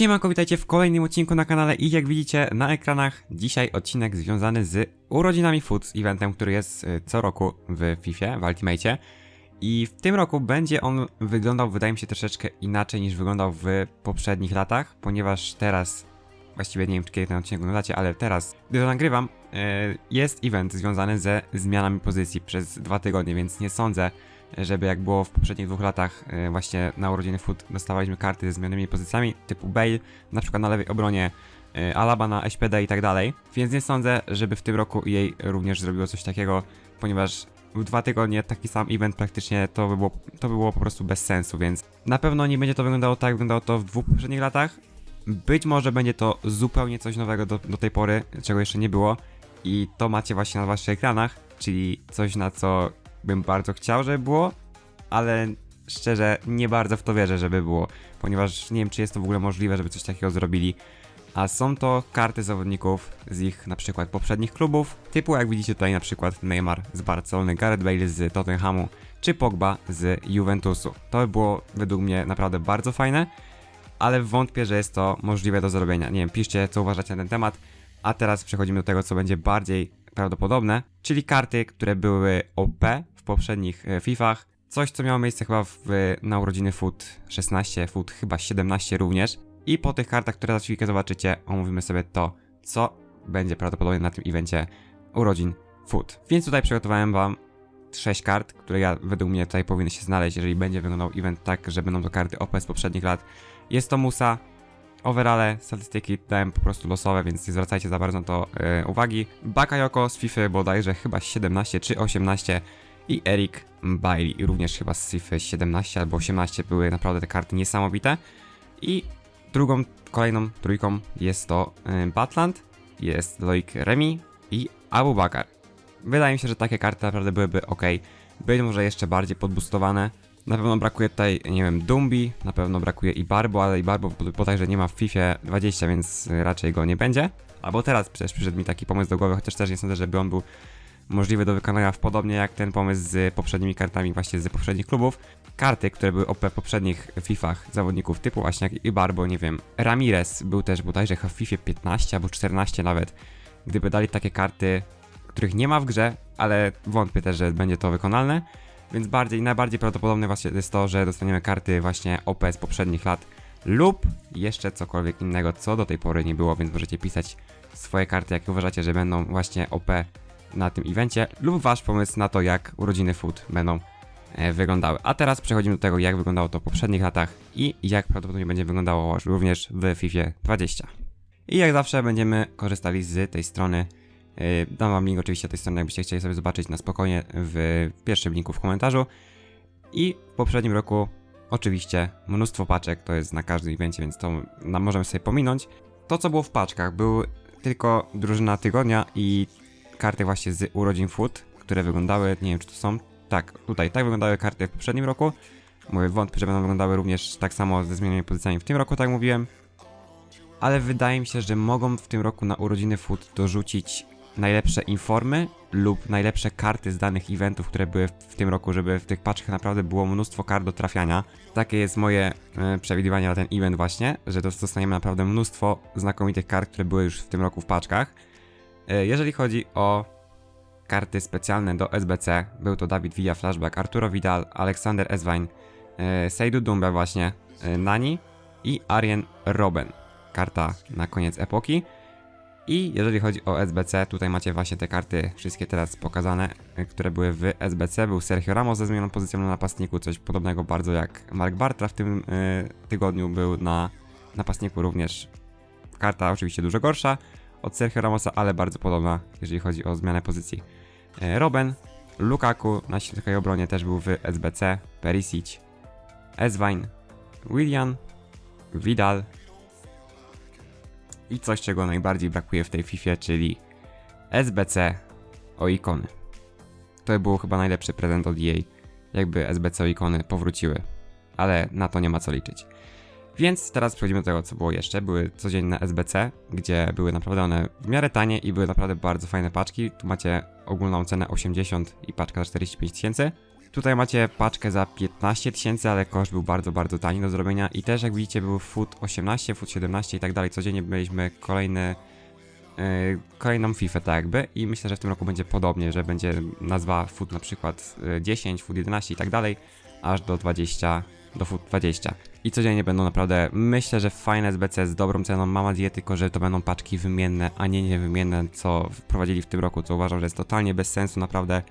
Siemanko, witajcie w kolejnym odcinku na kanale i jak widzicie na ekranach dzisiaj odcinek związany z urodzinami Food, z eventem, który jest y, co roku w FIFA, w Ultimate. I w tym roku będzie on wyglądał, wydaje mi się, troszeczkę inaczej niż wyglądał w poprzednich latach, ponieważ teraz, właściwie nie wiem, czy kiedy ten odcinek oglądacie, ale teraz, gdy to nagrywam, jest event związany ze zmianami pozycji przez dwa tygodnie, więc nie sądzę, żeby jak było w poprzednich dwóch latach e, właśnie na urodziny Foot dostawaliśmy karty ze zmienionymi pozycjami typu Bale, na przykład na lewej obronie e, Alaba na SPD i tak dalej, więc nie sądzę, żeby w tym roku jej również zrobiło coś takiego, ponieważ w dwa tygodnie taki sam event praktycznie to by było, to by było po prostu bez sensu, więc na pewno nie będzie to wyglądało tak, jak wyglądało to w dwóch poprzednich latach. Być może będzie to zupełnie coś nowego do, do tej pory, czego jeszcze nie było i to macie właśnie na waszych ekranach, czyli coś na co bym bardzo chciał, żeby było, ale szczerze nie bardzo w to wierzę, żeby było, ponieważ nie wiem, czy jest to w ogóle możliwe, żeby coś takiego zrobili. A są to karty zawodników z ich na przykład poprzednich klubów, typu jak widzicie tutaj na przykład Neymar z Barcelony, Gareth Bale z Tottenhamu, czy Pogba z Juventusu. To by było według mnie naprawdę bardzo fajne, ale wątpię, że jest to możliwe do zrobienia. Nie wiem, piszcie co uważacie na ten temat. A teraz przechodzimy do tego, co będzie bardziej prawdopodobne, czyli karty, które były OP w poprzednich e, FIFach. Coś, co miało miejsce chyba w, na urodziny Foot 16, Foot chyba 17 również. I po tych kartach, które za chwilkę zobaczycie, omówimy sobie to, co będzie prawdopodobnie na tym evencie urodzin Foot. Więc tutaj przygotowałem wam 6 kart, które ja według mnie tutaj powinny się znaleźć, jeżeli będzie wyglądał event tak, że będą to karty OP z poprzednich lat. Jest to Musa, Overale, statystyki dałem po prostu losowe, więc nie zwracajcie za bardzo na to yy, uwagi. Bakayoko z FIFA bodajże chyba 17 czy 18 i Eric Bailey również chyba z FIFA 17 albo 18 były naprawdę te karty niesamowite. I drugą, kolejną trójką jest to yy, Batland, jest Loic Remy i Abu Bakar. Wydaje mi się, że takie karty naprawdę byłyby ok. Być może jeszcze bardziej podbustowane, na pewno brakuje tutaj, nie wiem, Dumbi, na pewno brakuje i Barbo, ale i Barbo bodajże nie ma w FIFA 20, więc raczej go nie będzie. Albo teraz przecież przyszedł mi taki pomysł do głowy, chociaż też nie sądzę, żeby on był możliwy do wykonania podobnie jak ten pomysł z poprzednimi kartami właśnie z poprzednich klubów. Karty, które były OP w poprzednich FIFach zawodników typu właśnie jak i Barbo, nie wiem, Ramirez był też bodajże w FIFA 15 albo 14 nawet. Gdyby dali takie karty, których nie ma w grze, ale wątpię też, że będzie to wykonalne więc bardziej, najbardziej prawdopodobne właśnie jest to, że dostaniemy karty właśnie OP z poprzednich lat lub jeszcze cokolwiek innego, co do tej pory nie było, więc możecie pisać swoje karty, jakie uważacie, że będą właśnie OP na tym evencie lub wasz pomysł na to, jak urodziny Food będą e, wyglądały. A teraz przechodzimy do tego, jak wyglądało to w poprzednich latach i jak prawdopodobnie będzie wyglądało również w FIFA 20. I jak zawsze będziemy korzystali z tej strony dam wam link oczywiście tej strony, jakbyście chcieli sobie zobaczyć na spokojnie w pierwszym linku w komentarzu. I w poprzednim roku oczywiście mnóstwo paczek, to jest na każdym evencie, więc to możemy sobie pominąć. To co było w paczkach, był tylko drużyna tygodnia i karty właśnie z urodzin food, które wyglądały, nie wiem czy to są, tak, tutaj tak wyglądały karty w poprzednim roku. Mówię, wątpię, że będą wyglądały również tak samo ze zmienionymi pozycjami w tym roku, tak mówiłem. Ale wydaje mi się, że mogą w tym roku na urodziny food dorzucić najlepsze informy lub najlepsze karty z danych eventów, które były w tym roku, żeby w tych paczkach naprawdę było mnóstwo kart do trafiania. Takie jest moje e, przewidywanie na ten event właśnie, że dostaniemy naprawdę mnóstwo znakomitych kart, które były już w tym roku w paczkach. E, jeżeli chodzi o karty specjalne do SBC, był to Dawid Villa Flashback, Arturo Vidal, Aleksander Eswain, e, Seidu właśnie, e, Nani i Arjen Robben. Karta na koniec epoki. I jeżeli chodzi o SBC, tutaj macie właśnie te karty, wszystkie teraz pokazane, e, które były w SBC. Był Sergio Ramos ze zmienioną pozycją na napastniku, coś podobnego bardzo jak Mark Bartra w tym y, tygodniu był na napastniku również. Karta oczywiście dużo gorsza od Sergio Ramosa, ale bardzo podobna, jeżeli chodzi o zmianę pozycji. Y, Robben, Lukaku na środkowej obronie też był w SBC, Perisic, Eswain, William, Vidal, i coś, czego najbardziej brakuje w tej FIFA, czyli SBC o ikony. To był chyba najlepszy prezent od EA, jakby SBC o ikony powróciły, ale na to nie ma co liczyć. Więc teraz przechodzimy do tego, co było jeszcze. Były codzienne SBC, gdzie były naprawdę one w miarę tanie i były naprawdę bardzo fajne paczki. Tu macie ogólną cenę 80 i paczka za 45 tysięcy. Tutaj macie paczkę za 15 tysięcy, ale koszt był bardzo, bardzo tani do zrobienia i też jak widzicie był foot 18, foot 17 i tak dalej. Codziennie mieliśmy kolejny, yy, kolejną FIFA tak jakby i myślę, że w tym roku będzie podobnie, że będzie nazwa foot na przykład yy, 10, foot 11 i tak dalej, aż do 20, do foot 20. I codziennie będą naprawdę, myślę, że fajne SBC z dobrą ceną. Mam nadzieję tylko, że to będą paczki wymienne, a nie niewymienne, co wprowadzili w tym roku, co uważam, że jest totalnie bez sensu naprawdę.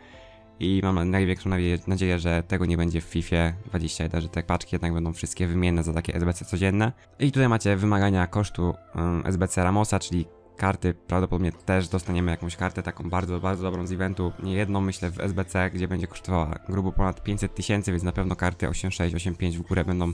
I mam największą nadzieję, że tego nie będzie w FIFA 21, że te paczki jednak będą wszystkie wymienne za takie SBC codzienne. I tutaj macie wymagania kosztu um, SBC Ramosa, czyli karty. Prawdopodobnie też dostaniemy jakąś kartę taką bardzo, bardzo dobrą z eventu. Nie jedną myślę w SBC, gdzie będzie kosztowała grubo ponad 500 tysięcy, więc na pewno karty 8.6, 8.5 w górę będą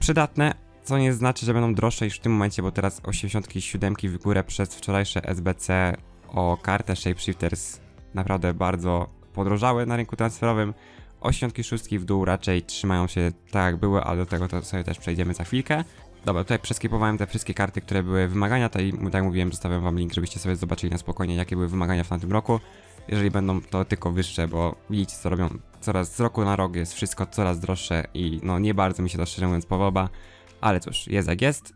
przydatne. Co nie znaczy, że będą droższe niż w tym momencie, bo teraz 87 w górę przez wczorajsze SBC o kartę Shapeshifters naprawdę bardzo podrożały na rynku transferowym. 86 w dół raczej trzymają się tak jak były, ale do tego to sobie też przejdziemy za chwilkę. Dobra, tutaj przeskipowałem te wszystkie karty, które były wymagania, tutaj tak jak mówiłem, zostawiam wam link, żebyście sobie zobaczyli na spokojnie, jakie były wymagania w tamtym roku. Jeżeli będą to tylko wyższe, bo widzicie co robią, coraz z roku na rok jest wszystko coraz droższe i no nie bardzo mi się to szczerze mówiąc podoba, ale cóż, jest jak jest.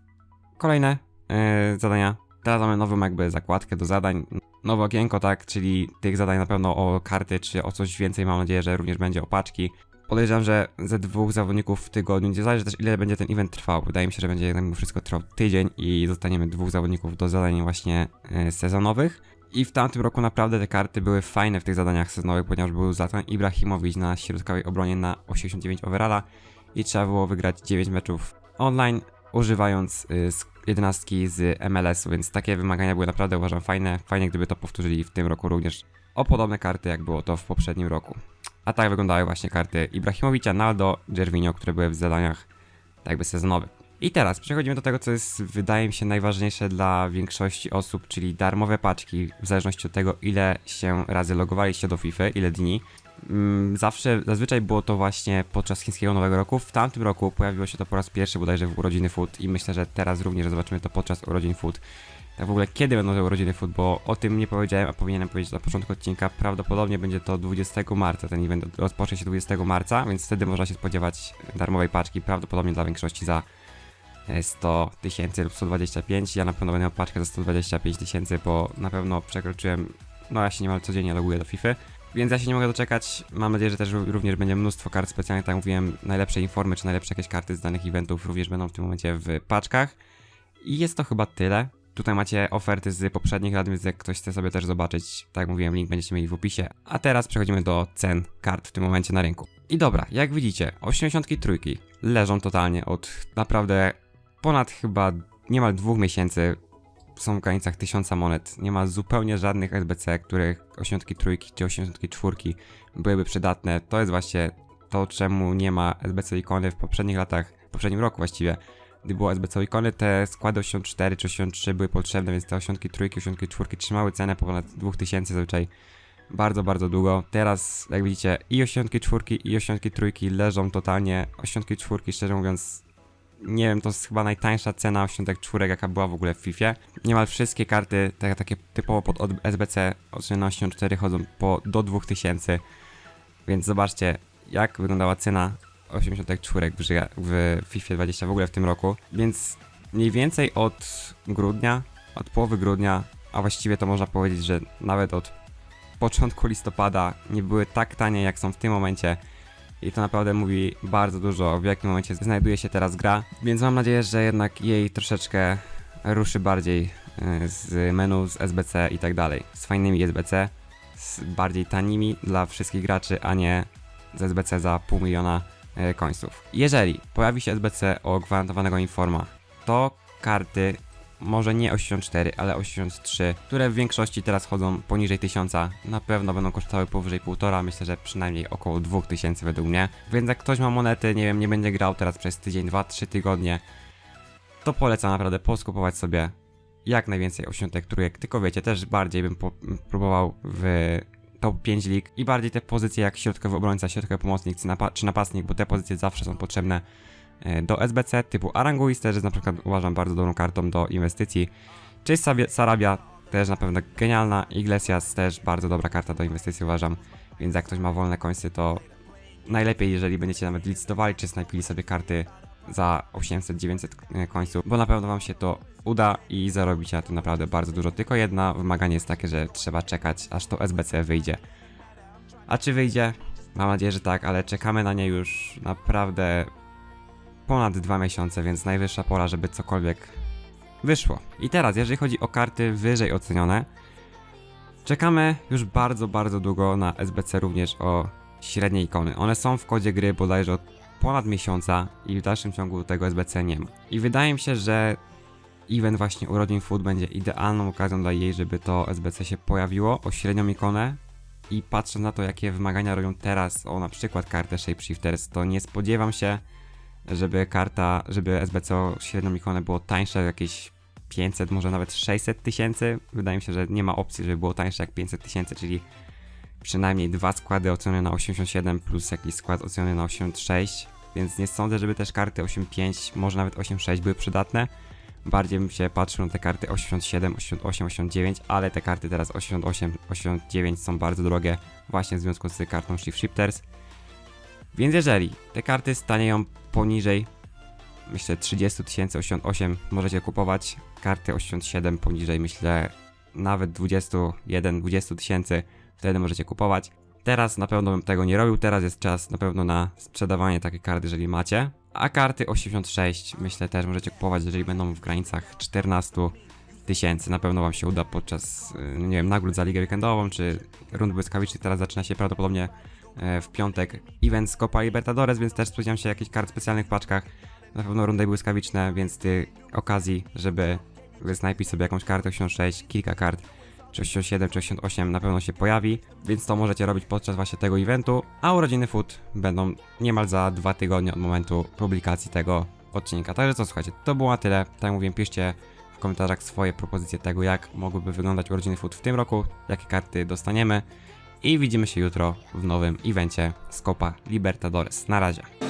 Kolejne yy, zadania. Teraz mamy nową jakby zakładkę do zadań, nowe okienko, tak, czyli tych zadań na pewno o karty, czy o coś więcej, mam nadzieję, że również będzie o paczki. Podejrzewam, że ze dwóch zawodników w tygodniu, nie zależy też ile będzie ten event trwał. Wydaje mi się, że będzie mimo wszystko trwał tydzień i dostaniemy dwóch zawodników do zadań właśnie yy, sezonowych. I w tamtym roku naprawdę te karty były fajne w tych zadaniach sezonowych, ponieważ był Zlatan Ibrahimowicz na środkowej obronie na 89 overalla i trzeba było wygrać 9 meczów online, używając y, 11 z MLS-u, więc takie wymagania były naprawdę uważam fajne. Fajnie gdyby to powtórzyli w tym roku również o podobne karty, jak było to w poprzednim roku. A tak wyglądały właśnie karty Ibrahimowicza, Naldo, Gervinho, które były w zadaniach tak jakby sezonowych. I teraz przechodzimy do tego, co jest, wydaje mi się, najważniejsze dla większości osób, czyli darmowe paczki, w zależności od tego, ile się razy logowaliście do FIFA, ile dni. Mm, Zawsze, zazwyczaj było to właśnie podczas chińskiego Nowego Roku. W tamtym roku pojawiło się to po raz pierwszy bodajże w urodziny Food i myślę, że teraz również zobaczymy to podczas urodzin Food. Tak w ogóle kiedy będą te urodziny Food, bo o tym nie powiedziałem, a powinienem powiedzieć na początku odcinka. Prawdopodobnie będzie to 20 marca, ten event rozpocznie się 20 marca, więc wtedy można się spodziewać darmowej paczki, prawdopodobnie dla większości za 100 tysięcy lub 125. Ja na pewno będę miał paczkę za 125 tysięcy, bo na pewno przekroczyłem, no ja się niemal codziennie loguję do FIFA. Więc ja się nie mogę doczekać. Mam nadzieję, że też również będzie mnóstwo kart specjalnych. Tak jak mówiłem, najlepsze informy czy najlepsze jakieś karty z danych eventów również będą w tym momencie w paczkach. I jest to chyba tyle. Tutaj macie oferty z poprzednich lat, więc jak ktoś chce sobie też zobaczyć, tak jak mówiłem, link będziecie mieli w opisie. A teraz przechodzimy do cen kart w tym momencie na rynku. I dobra, jak widzicie, 83 leżą totalnie od naprawdę ponad chyba niemal dwóch miesięcy są w granicach 1000 monet. Nie ma zupełnie żadnych SBC, których 83 czy 84 byłyby przydatne. To jest właśnie to, czemu nie ma SBC ikony w poprzednich latach, w poprzednim roku właściwie. Gdy było SBC ikony, te składy 84 czy 83 były potrzebne, więc te 83, 84 trzymały cenę po ponad 2000 zazwyczaj bardzo, bardzo długo. Teraz, jak widzicie, i 84 i 83 leżą totalnie. 84 szczerze mówiąc nie wiem, to jest chyba najtańsza cena 84, jaka była w ogóle w FIFA. Niemal wszystkie karty, te, takie typowo pod od SBC od 84 chodzą po do 2000, więc zobaczcie, jak wyglądała cena 84 w, grze- w FIFA 20 w ogóle w tym roku. Więc mniej więcej od grudnia, od połowy grudnia, a właściwie to można powiedzieć, że nawet od początku listopada nie były tak tanie, jak są w tym momencie. I to naprawdę mówi bardzo dużo, w jakim momencie znajduje się teraz gra. Więc mam nadzieję, że jednak jej troszeczkę ruszy bardziej y, z menu, z SBC i tak dalej. Z fajnymi SBC, z bardziej tanimi dla wszystkich graczy, a nie z SBC za pół miliona y, końców. Jeżeli pojawi się SBC o gwarantowanego informa, to karty może nie 84, ale 83, które w większości teraz chodzą poniżej 1000, na pewno będą kosztowały powyżej 1,5, myślę, że przynajmniej około 2000 według mnie. Więc jak ktoś ma monety, nie wiem, nie będzie grał teraz przez tydzień, 2, 3 tygodnie, to polecam naprawdę poskupować sobie jak najwięcej 80 trójek, tylko wiecie, też bardziej bym próbował w top 5 lig i bardziej te pozycje jak środkowy obrońca, środkowy pomocnik czy, napa- czy napastnik, bo te pozycje zawsze są potrzebne do SBC typu Aranguis też jest na przykład uważam bardzo dobrą kartą do inwestycji, czy Sarabia też na pewno genialna, Iglesias też bardzo dobra karta do inwestycji uważam, więc jak ktoś ma wolne końce to najlepiej, jeżeli będziecie nawet licytowali, czy snajpili sobie karty za 800-900 końców, bo na pewno wam się to uda i zarobicie na tym naprawdę bardzo dużo. Tylko jedna wymaganie jest takie, że trzeba czekać, aż to SBC wyjdzie. A czy wyjdzie? Mam nadzieję, że tak, ale czekamy na nie już naprawdę ponad dwa miesiące, więc najwyższa pora, żeby cokolwiek wyszło. I teraz, jeżeli chodzi o karty wyżej ocenione, czekamy już bardzo, bardzo długo na SBC również o średnie ikony. One są w kodzie gry bodajże od ponad miesiąca i w dalszym ciągu tego SBC nie ma. I wydaje mi się, że event właśnie urodzin Food będzie idealną okazją dla jej, żeby to SBC się pojawiło o średnią ikonę i patrząc na to, jakie wymagania robią teraz o na przykład kartę Shapeshifters, to nie spodziewam się, żeby karta, żeby SBC o średnią ikonę było tańsze, jakieś 500, może nawet 600 tysięcy. Wydaje mi się, że nie ma opcji, żeby było tańsze jak 500 tysięcy, czyli przynajmniej dwa składy ocenione na 87 plus jakiś skład oceniony na 86, więc nie sądzę, żeby też karty 85, może nawet 86 były przydatne. Bardziej bym się patrzył na te karty 87, 88, 89, ale te karty teraz 88, 89 są bardzo drogie właśnie w związku z kartą Shift Shifters. Więc jeżeli te karty stanieją poniżej, myślę 30 tysięcy, 88 możecie kupować. Karty 87 poniżej, myślę nawet 21, 20 tysięcy, wtedy możecie kupować. Teraz na pewno bym tego nie robił, teraz jest czas na pewno na sprzedawanie takiej karty, jeżeli macie. A karty 86 myślę też możecie kupować, jeżeli będą w granicach 14 tysięcy. Na pewno wam się uda podczas, y, nie wiem, nagród za ligę weekendową, czy rund błyskawicznych. Teraz zaczyna się prawdopodobnie e, w piątek event z Copa Libertadores, więc też spodziewam się jakichś kart w specjalnych paczkach. Na pewno rundy błyskawiczne, więc ty okazji, żeby wysnajpić sobie jakąś kartę 86, kilka kart, czy 87, czy 88 na pewno się pojawi, więc to możecie robić podczas właśnie tego eventu, a urodziny Food będą niemal za dwa tygodnie od momentu publikacji tego odcinka. Także co, słuchajcie, to było na tyle. Tak jak mówiłem, piszcie w komentarzach swoje propozycje tego, jak mogłyby wyglądać urodziny Food w tym roku, jakie karty dostaniemy i widzimy się jutro w nowym evencie z Copa Libertadores. Na razie.